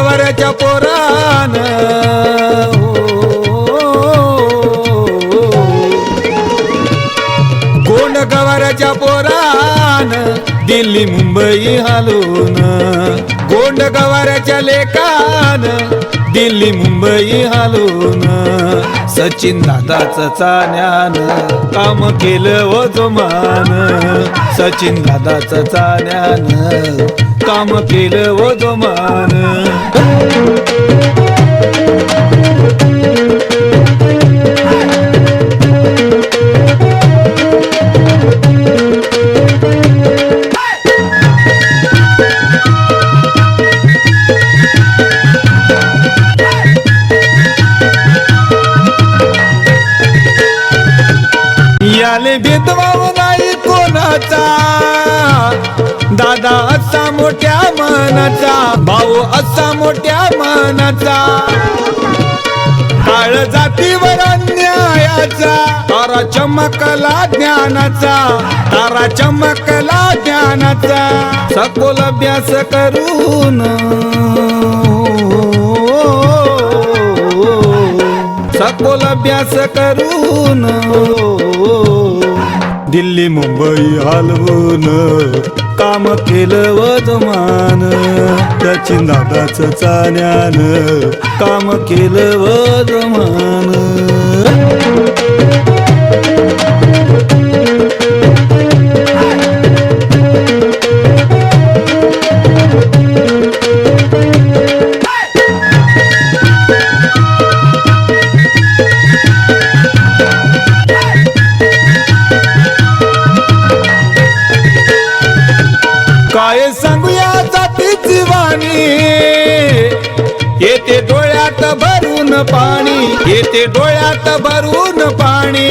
नवऱ्याच्या पोरान. कोण गवाऱ्याच्या पोरान? दिल्ली मुंबई हालून. गोंड गवाऱ्याच्या लेखान दिल्ली मुंबई हालून. सचिन दादाच चाण्यान काम केलं वजमान. सचिन दादाच चाण्यान काम केलं हो व जोमान. दादा असा मोठ्या मनाचा भाऊ असा मोठ्या मनाचा. काळ जातीवर अन्यायाचा तारा चमकला ज्ञानाचा तारा चमकला ज्ञानाचा. सखोल अभ्यास करून सखोल अभ्यास करून दिल्ली मुंबई हलवून काम केलं वजमान. त्याची दादाच चाण्यान काम केलं वजमान. काय सांगूया जातीची वाणी? येते डोळ्यात भरून पाणी येते डोळ्यात भरून पाणी.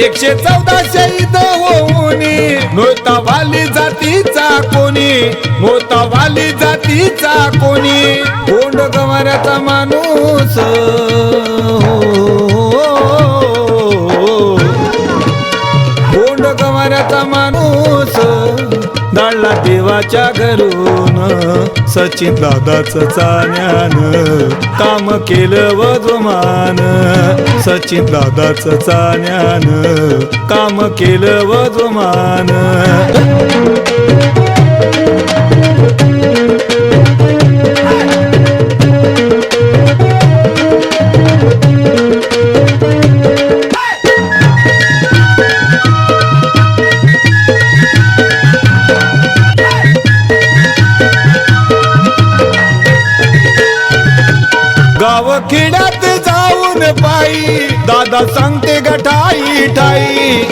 एकशे चौदा शहीद होऊनी नोता वाली जातीचा कोणी नोता वाली जातीचा कोणी. कोंड गवाऱ्याचा माणूस हो. हो, हो. सचिन दादाच चाण्यान काम केलं वजमान. सचिन दादाच चाण्यान काम केलं व खेड्यात जाऊन पायी. दादा सांगते गठाई ठाई.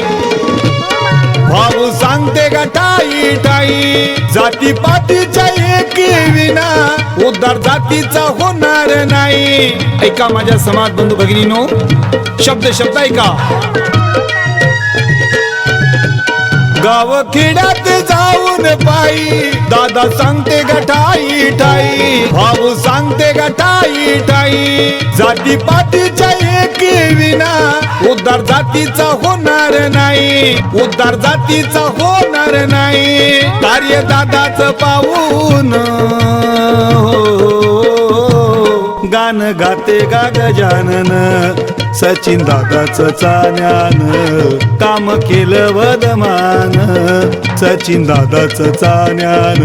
भाऊ सांगते गठाई ठाई. जाती पातीच्या एक विना उद्धार जातीचा होणार नाही. ऐका माझ्या समाज बंधू भगिनीनो शब्द शब्द ऐका. गाव खेड्यात जाऊन पायी. दादा सांगते गठाई ठाई. भाऊ सांगते गठाई ठाई. जाती पाठीच्या एक विना उद्धार जातीचा होणार नाही. उद्धार जातीचा होणार नाही. कार्य दादाच पाहून. गान गाते गा गजानन सचिन दादाच चान्यान काम केलं वदमान. सचिन दादाच चान्यान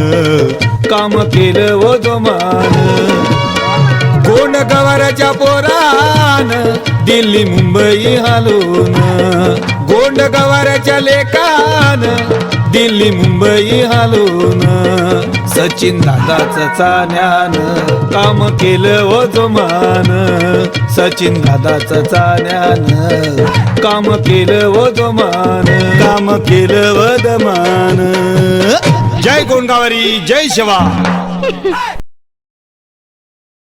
काम केलं वदमान. कोण गवाराच्या पोरान दिल्ली मुंबई हालून? गोंड गवाराच्या लेकान दिल्ली मुंबई हालून? सचिन दादाच चाण्यान काम केलं व जोमान सचिन दादाच चाण्यान काम केलं व जोमान काम केलं व दमान जय गोंडगावारी जय शिवा.